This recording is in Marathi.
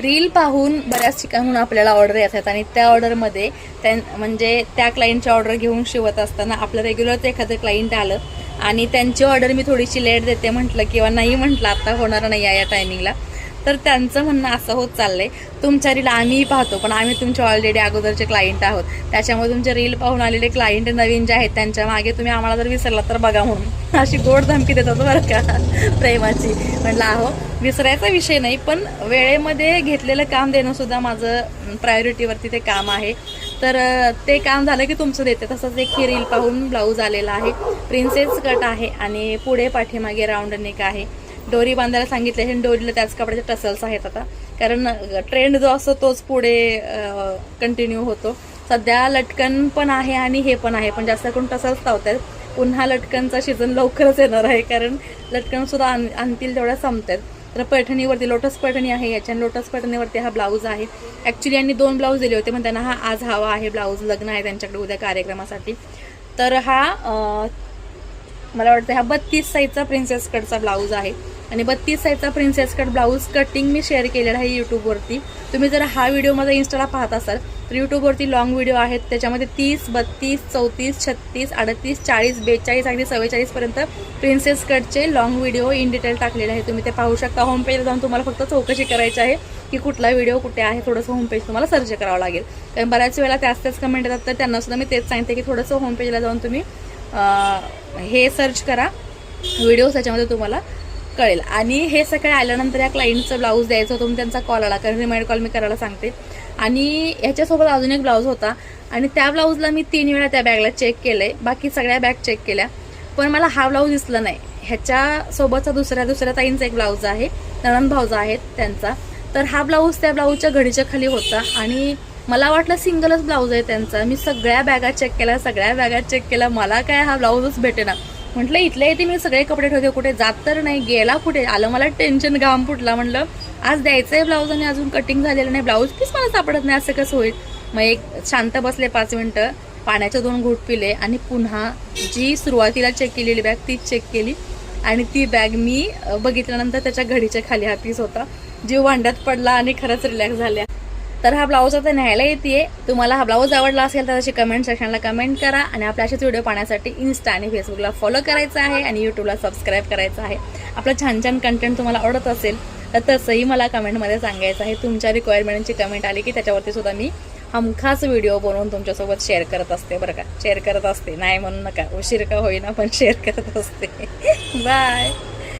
रील पाहून बऱ्याच ठिकाणून आपल्याला ऑर्डर येतात आणि त्या ऑर्डरमध्ये त्या म्हणजे त्या क्लायंटची ऑर्डर घेऊन शिवत असताना आपलं रेग्युलर एखादं क्लायंट आलं आणि त्यांची ऑर्डर मी थोडीशी लेट देते म्हटलं किंवा नाही म्हटलं आत्ता होणार नाही आहे या टायमिंगला तर त्यांचं म्हणणं असं होत चाललंय. तुमच्या रील आम्हीही पाहतो पण आम्ही तुमचे ऑलरेडी अगोदरचे क्लायंट आहोत. त्याच्यामुळे तुमचे रील पाहून आलेले क्लायंट नवीन जे आहेत त्यांच्या मागे तुम्ही आम्हाला जर विसरला तर बघा म्हणून. अशी गोड धमकी देतात बरं का प्रेमाची. म्हटलं अहो विसरायचा विषय नाही पण वेळेमध्ये घेतलेलं काम देणं सुद्धा माझं प्रायोरिटीवरती ते काम आहे. तर ते काम झालं की तुमचं देते. तसंच एक ही रील पाहून ब्लाऊज आलेला आहे. प्रिन्सेस कट आहे आणि पुढे पाठीमागे राऊंड नेक आहे. डोरी बांधायला सांगितली आणि डोरीला त्याच कपड्याचे टसल्स आहेत आता. कारण ट्रेंड जो असतो तोच पुढे कंटिन्यू होतो. सध्या लटकन पण आहे आणि हे पण आहे. पण जास्त करून टसल्स लावतात पुन्हा लटकनचा सीझन लवकरच येणार आहे. कारण लटकनसुद्धा आण- आणतील तेवढ्या संपतात तर पैठणीवरती लोटस पैठणी आहे. याच्या लोटस पैठणीवरती हा ब्लाऊज आहे. ॲक्च्युली यांनी दोन ब्लाऊज दिले होते पण त्यांना हा आज हवा आहे. ब्लाऊज लग्न आहे त्यांच्याकडे उद्या कार्यक्रमासाठी. तर हा मला वाटतं हा बत्तीस साईजचा प्रिन्सेस कटचा ब्लाऊज आहे. आणि बत्तीस साईजचा प्रिन्सेस कट ब्लाऊज कटिंग मी शेअर केलेला आहे यूट्यूबवरती तुम्ही जर हा व्हिडिओ माझा इन्स्टाला पाहत असाल तर यूट्यूबवरती लॉंग व्हिडिओ आहेत. त्याच्यामध्ये तीस बत्तीस चौतीस छत्तीस अडतीस चाळीस बेचाळीस अगदी चव्वेचाळीसपर्यंत प्रिन्सेस कटचे लॉंग व्हिडिओ इन डिटेल टाकलेले आहे तुम्ही ते पाहू शकता. होम पेजला जाऊन तुम्हाला फक्त चौकशी करायची आहे की कुठला व्हिडिओ कुठे आहे. थोडंसं होम पेज तुम्हाला सर्च करावं लागेल. कारण बऱ्याच वेळेला त्याच त्याच कमेंट येतात तर त्यांनासुद्धा मी तेच सांगते की थोडंसं होमपेजला जाऊन तुम्ही हे सर्च करा. व्हिडिओ त्याच्यामध्ये तुम्हाला कळेल. आणि हे सकाळी आल्यानंतर या क्लायंटचं ब्लाऊज द्यायचं होतं त्यांचा कॉल आला. कारण रिमाइंड कॉल मी करायला सांगते. आणि ह्याच्यासोबत अजून एक ब्लाऊज होता. आणि त्या ब्लाऊजला मी तीन वेळा त्या बॅगला चेक केलं आहे बाकी सगळ्या बॅग चेक केल्या. पण मला हा ब्लाऊज दिसला नाही. ह्याच्यासोबतचा दुसऱ्या दुसऱ्या ताईंचा एक ब्लाऊज आहे. नणंद भाऊजा आहेत त्यांचा. तर हा ब्लाऊज त्या ब्लाऊजच्या घडीच्या खाली होता. आणि मला वाटलं सिंगलच ब्लाऊज आहे त्यांचा. मी सगळ्या बॅगा चेक केल्या सगळ्या बॅगा चेक केल्या. मला काय हा ब्लाऊजच भेटेना. म्हटलं इथल्या इथे मी सगळे कपडे ठेवते कुठे जात तर नाही गेला कुठे? आलं मला टेन्शन घाम फुटला. म्हटलं आज द्यायचं आहे ब्लाऊज आणि अजून कटिंग झालेलं नाही. ब्लाऊज पीस मला सापडत नाही असं कसं होईल? मग एक शांत बसले पाच मिनटं. पाण्याचे दोन घोट पिले आणि पुन्हा जी सुरुवातीला चेक केलेली बॅग तीच चेक केली. आणि ती बॅग मी बघितल्यानंतर त्याच्या घडीच्या खाली हा पीस होता. जीव भांड्यात पडला आणि खरंच रिलॅक्स झाल्या. तर हा ब्लाऊज आता न्यायला येते तुम्हाला हा ब्लाऊज आवडला असेल तर त्याची कमेंट सेक्शनला कमेंट करा आणि आपल्या असेच व्हिडिओ पाहण्यासाठी इन्स्टा आणि फेसबुकला फॉलो करायचं आहे आणि यूट्यूबला सबस्क्राईब करायचं आहे. आपलं छान छान कंटेंट तुम्हाला आवडत असेल तर तसंही मला कमेंटमध्ये सांगायचं आहे. तुमच्या रिक्वायरमेंटची कमेंट आली की त्याच्यावरती सुद्धा मी हमखास व्हिडिओ बनवून तुमच्यासोबत शेअर करत असते बरं का. शेअर करत असते. नाही म्हणून नका. उशीर का होईना पण शेअर करत असते. बाय